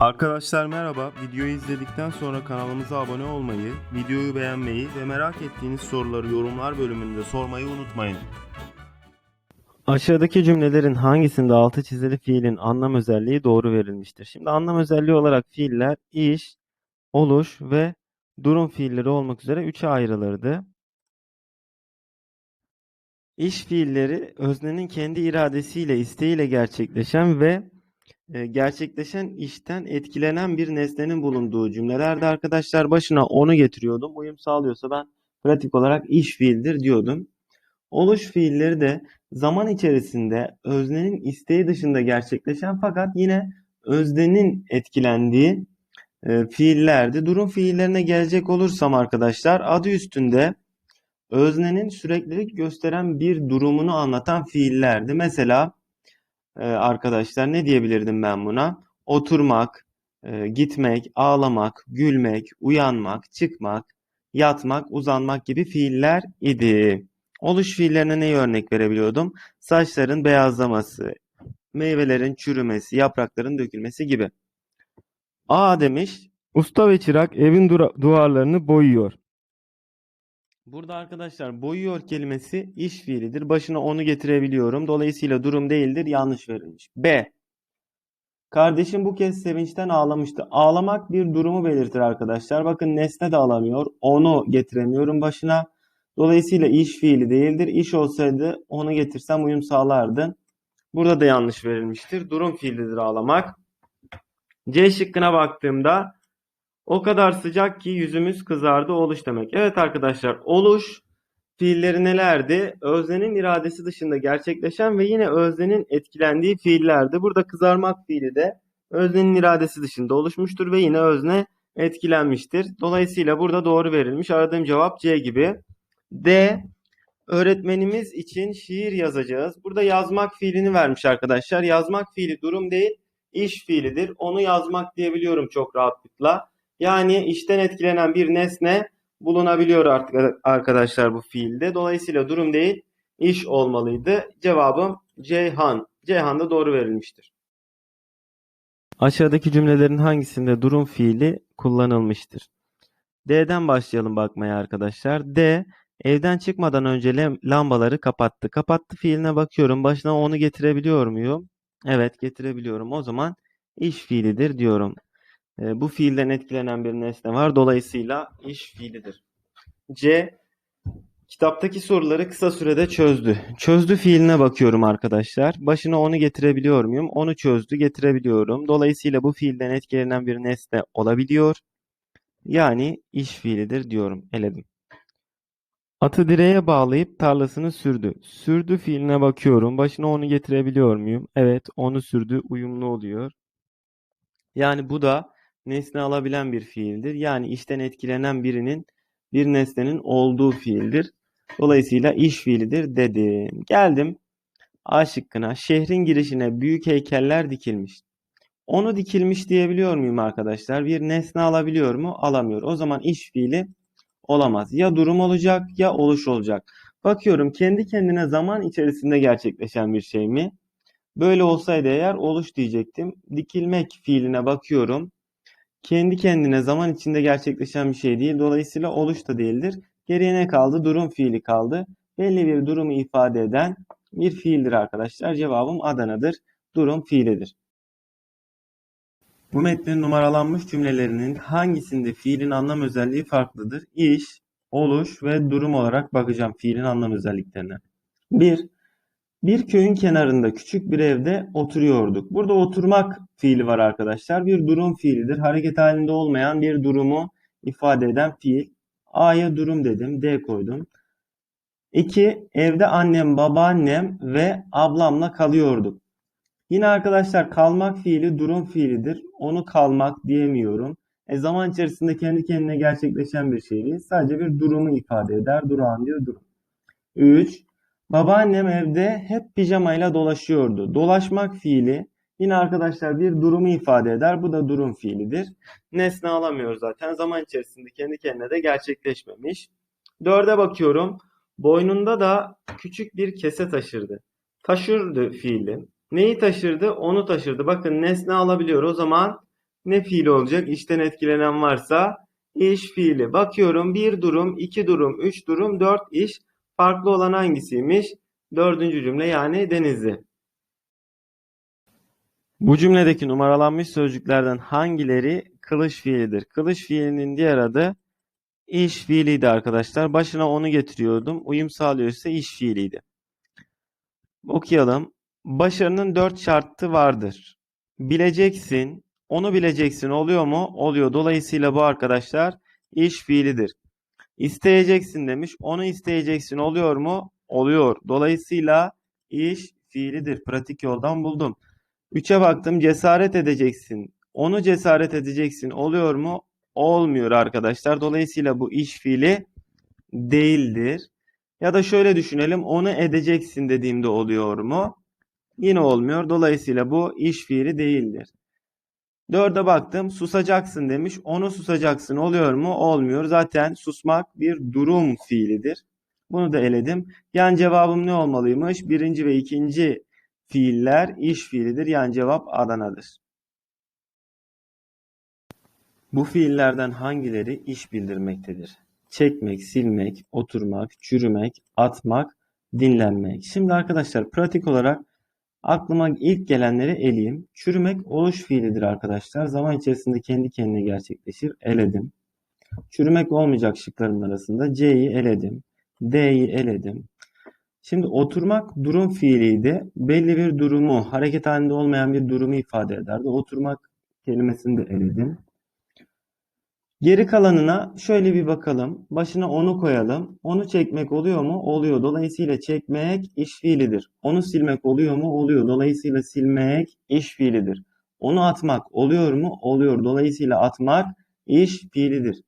Arkadaşlar merhaba. Videoyu izledikten sonra kanalımıza abone olmayı, videoyu beğenmeyi ve merak ettiğiniz soruları yorumlar bölümünde sormayı unutmayın. Aşağıdaki cümlelerin hangisinde altı çizili fiilin anlam özelliği doğru verilmiştir? Şimdi anlam özelliği olarak fiiller iş, oluş ve durum fiilleri olmak üzere üçe ayrılırdı. İş fiilleri öznenin kendi iradesiyle, isteğiyle gerçekleşen ve gerçekleşen işten etkilenen bir nesnenin bulunduğu cümlelerde arkadaşlar başına onu getiriyordum. Uyum sağlıyorsa ben pratik olarak iş fiildir diyordum. Oluş fiilleri de zaman içerisinde öznenin isteği dışında gerçekleşen fakat yine öznenin etkilendiği e, fiillerdi. Durum fiillerine gelecek olursam arkadaşlar adı üstünde öznenin süreklilik gösteren bir durumunu anlatan fiillerdi. Mesela arkadaşlar ne diyebilirdim ben buna? Oturmak, gitmek, ağlamak, gülmek, uyanmak, çıkmak, yatmak, uzanmak gibi fiiller idi. Oluş fiillerine neyi örnek verebiliyordum? Saçların beyazlaması, meyvelerin çürümesi, yaprakların dökülmesi gibi. A demiş, usta ve çırak evin duvarlarını boyuyor. Burada arkadaşlar boyuyor kelimesi iş fiilidir. Başına onu getirebiliyorum. Dolayısıyla durum değildir. Yanlış verilmiş. B. Kardeşim bu kez sevinçten ağlamıştı. Ağlamak bir durumu belirtir arkadaşlar. Bakın nesne de alamıyor. Onu getiremiyorum başına. Dolayısıyla iş fiili değildir. İş olsaydı onu getirsem uyum sağlardı. Burada da yanlış verilmiştir. Durum fiilidir ağlamak. C şıkkına baktığımda o kadar sıcak ki yüzümüz kızardı oluş demek. Evet arkadaşlar oluş fiilleri nelerdi? Öznenin iradesi dışında gerçekleşen ve yine öznenin etkilendiği fiillerdi. Burada kızarmak fiili de öznenin iradesi dışında oluşmuştur ve yine özne etkilenmiştir. Dolayısıyla burada doğru verilmiş. Aradığım cevap C gibi. D. Öğretmenimiz için şiir yazacağız. Burada yazmak fiilini vermiş arkadaşlar. Yazmak fiili durum değil, iş fiilidir. Onu yazmak diyebiliyorum çok rahatlıkla. Yani işten etkilenen bir nesne bulunabiliyor artık arkadaşlar bu fiilde. Dolayısıyla durum değil, iş olmalıydı. Cevabım Ceyhan. Ceyhan da doğru verilmiştir. Aşağıdaki cümlelerin hangisinde durum fiili kullanılmıştır? D'den başlayalım bakmaya arkadaşlar. D. Evden çıkmadan önce lambaları kapattı. Kapattı fiiline bakıyorum. Başına onu getirebiliyor muyum? Evet getirebiliyorum. O zaman iş fiilidir diyorum. E, bu fiilden etkilenen bir nesne var. Dolayısıyla iş fiilidir. C. Kitaptaki soruları kısa sürede çözdü. Çözdü fiiline bakıyorum arkadaşlar. Başına onu getirebiliyor muyum? Onu çözdü, getirebiliyorum. Dolayısıyla bu fiilden etkilenen bir nesne olabiliyor. Yani iş fiilidir diyorum. Eledim. Atı direğe bağlayıp tarlasını sürdü. Sürdü fiiline bakıyorum. Başına onu getirebiliyor muyum? Evet, onu sürdü. Uyumlu oluyor. Yani bu da nesne alabilen bir fiildir. Yani işten etkilenen birinin bir nesnenin olduğu fiildir. Dolayısıyla iş fiilidir dedim. Geldim A şıkkına. Şehrin girişine büyük heykeller dikilmiş. Onu dikilmiş diyebiliyor muyum arkadaşlar? Bir nesne alabiliyor mu? Alamıyor. O zaman iş fiili olamaz. Ya durum olacak ya oluş olacak. Bakıyorum kendi kendine zaman içerisinde gerçekleşen bir şey mi? Böyle olsaydı eğer oluş diyecektim. Dikilmek fiiline bakıyorum. Kendi kendine zaman içinde gerçekleşen bir şey değil. Dolayısıyla oluş da değildir. Geriye ne kaldı? Durum fiili kaldı. Belli bir durumu ifade eden bir fiildir arkadaşlar. Cevabım Adana'dır. Durum fiilidir. Bu metnin numaralanmış cümlelerinin hangisinde fiilin anlam özelliği farklıdır? İş, oluş ve durum olarak bakacağım fiilin anlam özelliklerine. 1. Bir köyün kenarında küçük bir evde oturuyorduk. Burada oturmak fiili var arkadaşlar. Bir durum fiilidir. Hareket halinde olmayan bir durumu ifade eden fiil. A'ya durum dedim. D koydum. 2. Evde annem, babaannem ve ablamla kalıyorduk. Yine arkadaşlar kalmak fiili durum fiilidir. Onu kalmak diyemiyorum. E zaman içerisinde kendi kendine gerçekleşen bir şey değil. Sadece bir durumu ifade eder. Durağan bir durum. 3. Babaannem evde hep pijamayla dolaşıyordu. Dolaşmak fiili yine arkadaşlar bir durumu ifade eder. Bu da durum fiilidir. Nesne alamıyor zaten. Zaman içerisinde kendi kendine de gerçekleşmemiş. Dörde bakıyorum. Boynunda da küçük bir kese taşırdı. Taşırdı fiili. Neyi taşırdı? Onu taşırdı. Bakın nesne alabiliyor. O zaman ne fiili olacak? İşten etkilenen varsa iş fiili. Bakıyorum bir durum, iki durum, üç durum, dört iş. Farklı olan hangisiymiş? Dördüncü cümle yani Denizli. Bu cümledeki numaralanmış sözcüklerden hangileri kılış fiilidir? Kılış fiilinin diğer adı iş fiiliydi arkadaşlar. Başına onu getiriyordum. Uyum sağlıyorsa iş fiiliydi. Okuyalım. Başarının dört şartı vardır. Bileceksin, onu bileceksin oluyor mu? Oluyor. Dolayısıyla bu arkadaşlar iş fiilidir. İsteyeceksin demiş. Onu isteyeceksin oluyor mu? Oluyor. Dolayısıyla iş fiilidir. Pratik yoldan buldum. Üçe baktım. Cesaret edeceksin. Onu cesaret edeceksin oluyor mu? Olmuyor arkadaşlar. Dolayısıyla bu iş fiili değildir. Ya da şöyle düşünelim. Onu edeceksin dediğimde oluyor mu? Yine olmuyor. Dolayısıyla bu iş fiili değildir. Dörde baktım. Susacaksın demiş. Onu susacaksın oluyor mu? Olmuyor. Zaten susmak bir durum fiilidir. Bunu da eledim. Yani cevabım ne olmalıymış? Birinci ve ikinci fiiller iş fiilidir. Yani cevap Adana'dır. Bu fiillerden hangileri iş bildirmektedir? Çekmek, silmek, oturmak, çürümek, atmak, dinlenmek. Şimdi arkadaşlar pratik olarak aklıma ilk gelenleri eleyeyim. Çürümek oluş fiilidir arkadaşlar. Zaman içerisinde kendi kendine gerçekleşir. Eledim. Çürümek olmayacak şıkların arasında C'yi eledim. D'yi eledim. Şimdi oturmak durum fiiliydi. Belli bir durumu, hareket halinde olmayan bir durumu ifade ederdi. Oturmak kelimesini de eledim. Geri kalanına şöyle bir bakalım. Başına onu koyalım. Onu çekmek oluyor mu? Oluyor. Dolayısıyla çekmek iş fiilidir. Onu silmek oluyor mu? Oluyor. Dolayısıyla silmek iş fiilidir. Onu atmak oluyor mu? Oluyor. Dolayısıyla atmak iş fiilidir.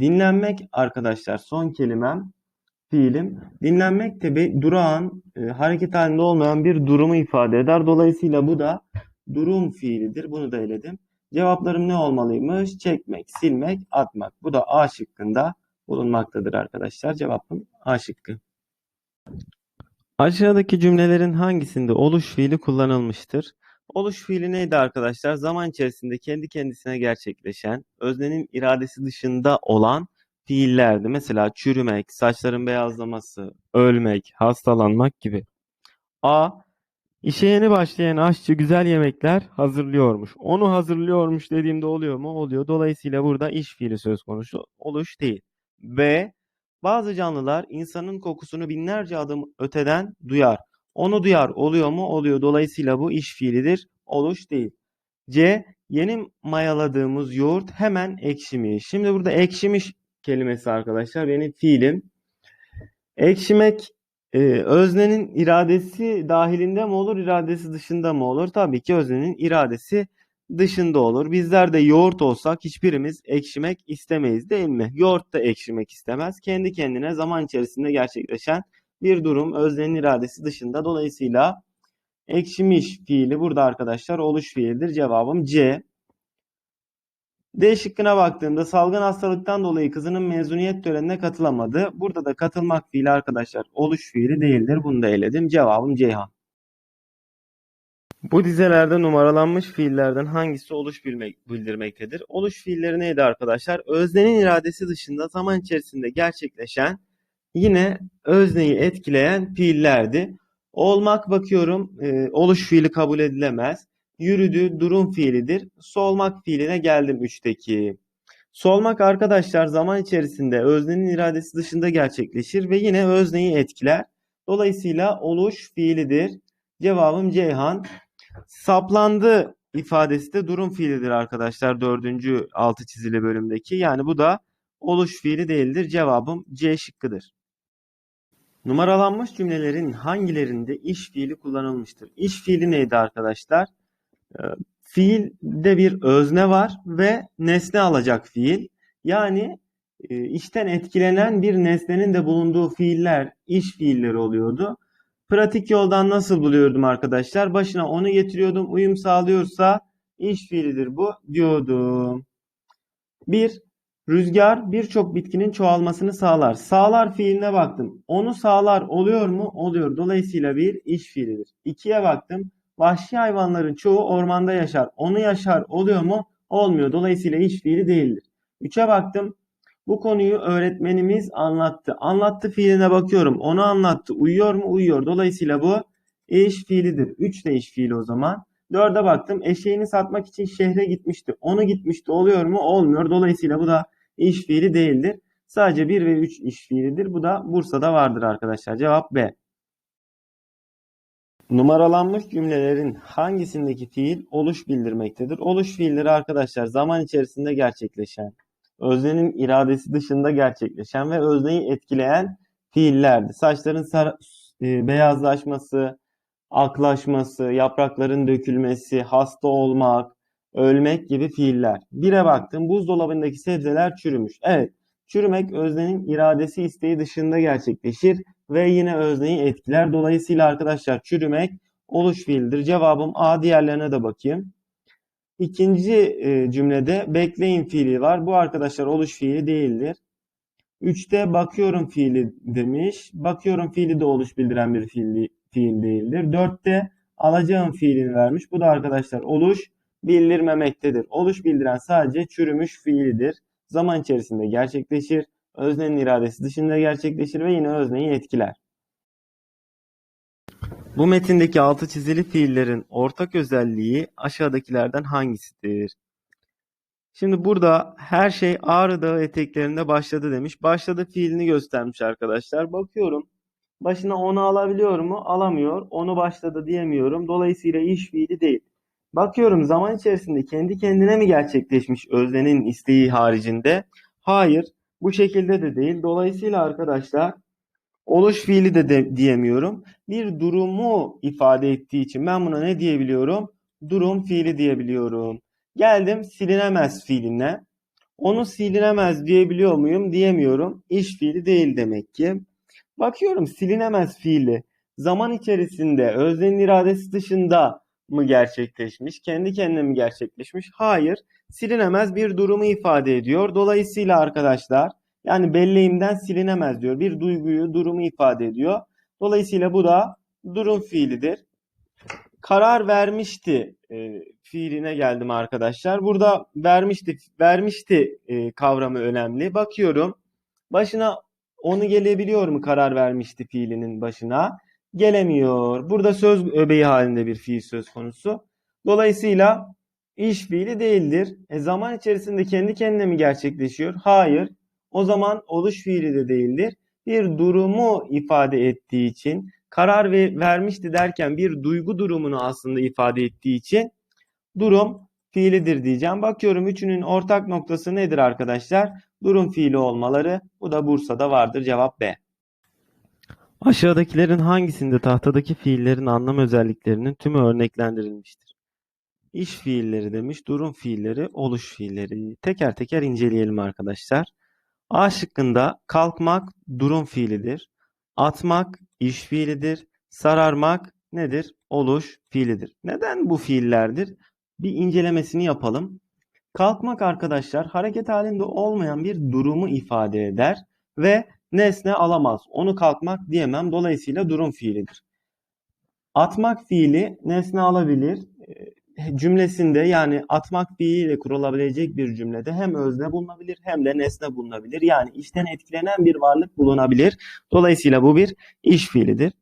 Dinlenmek arkadaşlar son kelimem fiilim. Dinlenmek de durağan, e, hareket halinde olmayan bir durumu ifade eder. Dolayısıyla bu da durum fiilidir. Bunu da eledim. Cevaplarım ne olmalıymış? Çekmek, silmek, atmak. Bu da A şıkkında bulunmaktadır arkadaşlar. Cevabım A şıkkı. Aşağıdaki cümlelerin hangisinde oluş fiili kullanılmıştır? Oluş fiili neydi arkadaşlar? Zaman içerisinde kendi kendisine gerçekleşen, öznenin iradesi dışında olan fiillerdi. Mesela çürümek, saçların beyazlaması, ölmek, hastalanmak gibi. A. İşe yeni başlayan aşçı güzel yemekler hazırlıyormuş. Onu hazırlıyormuş dediğimde oluyor mu? Oluyor. Dolayısıyla burada iş fiili söz konusu. Oluş değil. B. Bazı canlılar insanın kokusunu binlerce adım öteden duyar. Onu duyar. Oluyor mu? Oluyor. Dolayısıyla bu iş fiilidir. Oluş değil. C. Yeni mayaladığımız yoğurt hemen ekşimiş. Şimdi burada ekşimiş kelimesi arkadaşlar benim fiilim. Ekşimek e, öznenin iradesi dahilinde mi olur, iradesi dışında mı olur? Tabii ki öznenin iradesi dışında olur. Bizler de yoğurt olsak hiçbirimiz ekşimek istemeyiz değil mi? Yoğurt da ekşimek istemez. Kendi kendine zaman içerisinde gerçekleşen bir durum öznenin iradesi dışında. Dolayısıyla ekşimiş fiili burada arkadaşlar oluş fiilidir. Cevabım C. D şıkkına baktığımda salgın hastalıktan dolayı kızının mezuniyet törenine katılamadı. Burada da katılmak fiili arkadaşlar oluş fiili değildir. Bunu da eledim. Cevabım Ceyhan. Bu dizelerde numaralanmış fiillerden hangisi oluş bildirmektedir? Oluş fiilleri neydi arkadaşlar? Öznenin iradesi dışında zaman içerisinde gerçekleşen yine özneyi etkileyen fiillerdi. Olmak bakıyorum e, oluş fiili kabul edilemez. Yürüdü durum fiilidir. Solmak fiiline geldim 3'teki. Solmak arkadaşlar zaman içerisinde öznenin iradesi dışında gerçekleşir ve yine özneyi etkiler. Dolayısıyla oluş fiilidir. Cevabım Ceyhan. Saplandı ifadesi de durum fiilidir arkadaşlar. Dördüncü altı çizili bölümdeki. Yani bu da oluş fiili değildir. Cevabım C şıkkıdır. Numaralanmış cümlelerin hangilerinde iş fiili kullanılmıştır? İş fiili neydi arkadaşlar? Ee, fiilde bir özne var ve nesne alacak fiil. Yani e, işten etkilenen bir nesnenin de bulunduğu fiiller iş fiilleri oluyordu. Pratik yoldan nasıl buluyordum arkadaşlar? Başına onu getiriyordum. Uyum sağlıyorsa iş fiilidir bu diyordum. Bir, rüzgar birçok bitkinin çoğalmasını sağlar. Sağlar fiiline baktım. Onu sağlar oluyor mu? Oluyor. Dolayısıyla bir iş fiilidir. İkiye baktım. Vahşi hayvanların çoğu ormanda yaşar. Onu yaşar oluyor mu? Olmuyor. Dolayısıyla iş fiili değildir. 3'e baktım. Bu konuyu öğretmenimiz anlattı. Anlattı fiiline bakıyorum. Onu anlattı. Uyuyor mu? Uyuyor. Dolayısıyla bu iş fiilidir. 3 de iş fiili o zaman. 4'e baktım. Eşeğini satmak için şehre gitmişti. Onu gitmişti. Oluyor mu? Olmuyor. Dolayısıyla bu da iş fiili değildir. Sadece 1 ve 3 iş fiilidir. Bu da Bursa'da vardır arkadaşlar. Cevap B. Numaralanmış cümlelerin hangisindeki fiil oluş bildirmektedir? Oluş fiilleri arkadaşlar zaman içerisinde gerçekleşen, öznenin iradesi dışında gerçekleşen ve özneyi etkileyen fiillerdi. Saçların sar- e, beyazlaşması, aklaşması, yaprakların dökülmesi, hasta olmak, ölmek gibi fiiller. Bire baktım. Buzdolabındaki sebzeler çürümüş. Evet, çürümek öznenin iradesi isteği dışında gerçekleşir ve yine özneyi etkiler. Dolayısıyla arkadaşlar çürümek oluş fiildir. Cevabım A. Diğerlerine de bakayım. İkinci e, cümlede bekleyin fiili var. Bu arkadaşlar oluş fiili değildir. Üçte bakıyorum fiili demiş. Bakıyorum fiili de oluş bildiren bir fiil, fiil değildir. Dörtte alacağım fiilini vermiş. Bu da arkadaşlar oluş bildirmemektedir. Oluş bildiren sadece çürümüş fiilidir. Zaman içerisinde gerçekleşir. Öznenin iradesi dışında gerçekleşir ve yine özneyi etkiler. Bu metindeki altı çizili fiillerin ortak özelliği aşağıdakilerden hangisidir? Şimdi burada her şey Ağrı Dağı eteklerinde başladı demiş. Başladı fiilini göstermiş arkadaşlar. Bakıyorum. Başına onu alabiliyor mu? Alamıyor. Onu başladı diyemiyorum. Dolayısıyla iş fiili değil. Bakıyorum zaman içerisinde kendi kendine mi gerçekleşmiş öznenin isteği haricinde? Hayır. Bu şekilde de değil. Dolayısıyla arkadaşlar oluş fiili de, de diyemiyorum. Bir durumu ifade ettiği için ben buna ne diyebiliyorum? Durum fiili diyebiliyorum. Geldim silinemez fiiline. Onu silinemez diyebiliyor muyum? Diyemiyorum. İş fiili değil demek ki. Bakıyorum silinemez fiili zaman içerisinde öznenin iradesi dışında mı gerçekleşmiş? Kendi kendine mi gerçekleşmiş? Hayır. Silinemez bir durumu ifade ediyor. Dolayısıyla arkadaşlar yani belleğimden silinemez diyor. Bir duyguyu, durumu ifade ediyor. Dolayısıyla bu da durum fiilidir. Karar vermişti e, fiiline geldim arkadaşlar. Burada vermişti vermişti e, kavramı önemli. Bakıyorum. Başına onu gelebiliyor mu karar vermişti fiilinin başına? Gelemiyor. Burada söz öbeği halinde bir fiil söz konusu. Dolayısıyla iş fiili değildir. E, zaman içerisinde kendi kendine mi gerçekleşiyor? Hayır. O zaman oluş fiili de değildir. Bir durumu ifade ettiği için karar ve vermişti derken bir duygu durumunu aslında ifade ettiği için durum fiilidir diyeceğim. Bakıyorum üçünün ortak noktası nedir arkadaşlar? Durum fiili olmaları. Bu da Bursa'da vardır. Cevap B. Aşağıdakilerin hangisinde tahtadaki fiillerin anlam özelliklerinin tümü örneklendirilmiştir? İş fiilleri demiş, durum fiilleri, oluş fiilleri. Teker teker inceleyelim arkadaşlar. A şıkkında kalkmak durum fiilidir. Atmak iş fiilidir. Sararmak nedir? Oluş fiilidir. Neden bu fiillerdir? Bir incelemesini yapalım. Kalkmak arkadaşlar hareket halinde olmayan bir durumu ifade eder ve nesne alamaz. Onu kalkmak diyemem. Dolayısıyla durum fiilidir. Atmak fiili nesne alabilir. Cümlesinde yani atmak fiiliyle kurulabilecek bir cümlede hem özne bulunabilir hem de nesne bulunabilir. Yani işten etkilenen bir varlık bulunabilir. Dolayısıyla bu bir iş fiilidir.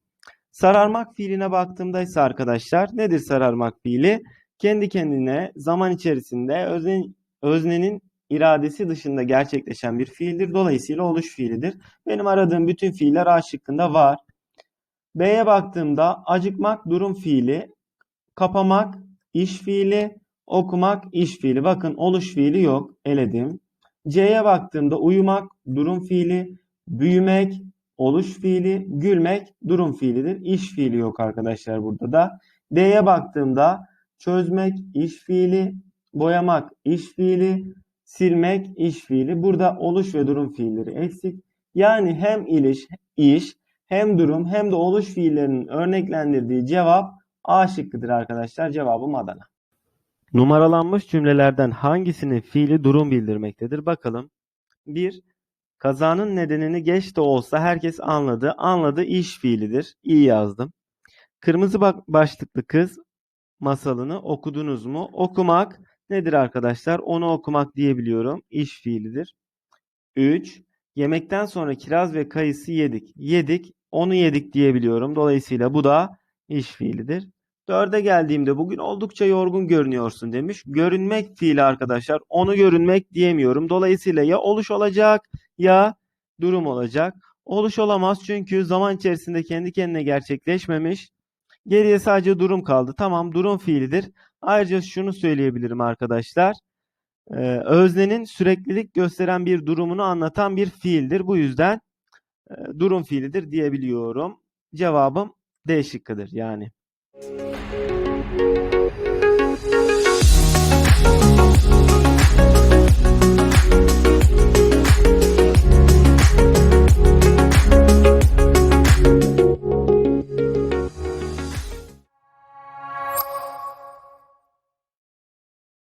Sararmak fiiline baktığımda ise arkadaşlar nedir sararmak fiili? Kendi kendine zaman içerisinde özne, öznenin iradesi dışında gerçekleşen bir fiildir. Dolayısıyla oluş fiilidir. Benim aradığım bütün fiiller A şıkkında var. B'ye baktığımda acıkmak durum fiili, kapamak iş fiili, okumak iş fiili. Bakın oluş fiili yok. Eledim. C'ye baktığımda uyumak durum fiili, büyümek oluş fiili, gülmek durum fiilidir. İş fiili yok arkadaşlar burada da. D'ye baktığımda çözmek iş fiili, boyamak iş fiili, silmek iş fiili. Burada oluş ve durum fiilleri eksik. Yani hem iliş, iş, hem durum hem de oluş fiillerinin örneklendirdiği cevap A şıkkıdır arkadaşlar. Cevabım Adana. Numaralanmış cümlelerden hangisinin fiili durum bildirmektedir? Bakalım. 1. Kazanın nedenini geç de olsa herkes anladı. Anladı iş fiilidir. İyi yazdım. Kırmızı başlıklı kız masalını okudunuz mu? Okumak nedir arkadaşlar? Onu okumak diyebiliyorum. İş fiilidir. 3. Yemekten sonra kiraz ve kayısı yedik. Yedik. Onu yedik diyebiliyorum. Dolayısıyla bu da iş fiilidir. 4'e geldiğimde bugün oldukça yorgun görünüyorsun demiş. Görünmek fiili arkadaşlar. Onu görünmek diyemiyorum. Dolayısıyla ya oluş olacak ya durum olacak. Oluş olamaz çünkü zaman içerisinde kendi kendine gerçekleşmemiş. Geriye sadece durum kaldı. Tamam durum fiilidir. Ayrıca şunu söyleyebilirim arkadaşlar. Ee, öznenin süreklilik gösteren bir durumunu anlatan bir fiildir. Bu yüzden e, durum fiilidir diyebiliyorum. Cevabım D şıkkıdır yani.